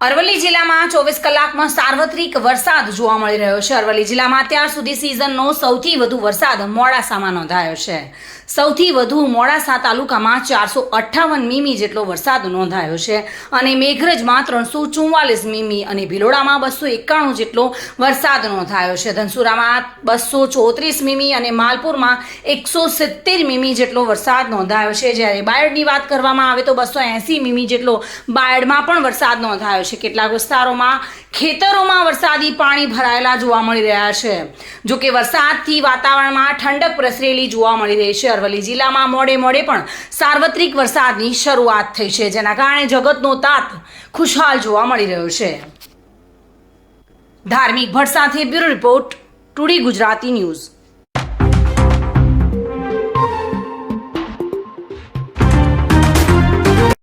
અરવલ્લી જિલ્લામાં ચોવીસ કલાકમાં સાર્વત્રિક વરસાદ જોવા મળી રહ્યો છે. અરવલ્લી જિલ્લામાં અત્યાર સુધી સિઝનનો સૌથી વધુ વરસાદ મોડાસામાં નોંધાયો છે. સૌથી વધુ મોડાસા તાલુકામાં ચારસો અઠ્ઠાવન મીમી જેટલો વરસાદ નોંધાયો છે અને મેઘરજમાં ત્રણસો ચુમ્વાલીસ મીમી અને ભિલોડામાં બસો એકાણું જેટલો વરસાદ નોંધાયો છે. ધનસુરામાં બસો ચોત્રીસ મીમી અને માલપુરમાં એકસો સિત્તેર મીમી જેટલો વરસાદ નોંધાયો છે. જ્યારે બાયડની વાત કરવામાં આવે તો બસો એંસી મીમી જેટલો બાયડમાં પણ વરસાદ નોંધાયો છે કેટલાક વિસ્તારોમાં ખેતરોમાં વરસાદી પાણી ભરાયેલા જોવા મળી રહ્યા છે. જો કે વરસાદથી વાતાવરણમાં ઠંડક પ્રસરેલી જોવા મળી રહી છે. અરવલ્લી જિલ્લામાં મોડે મોડે પણ સાર્વત્રિક વરસાદની શરૂઆત થઈ છે, જેના કારણે જગતનો તાત ખુશહાલ જોવા મળી રહ્યો છે. ધાર્મિક ભટ્ટ સાથે બ્યુરો રિપોર્ટ, ટુડી ગુજરાતી ન્યૂઝ.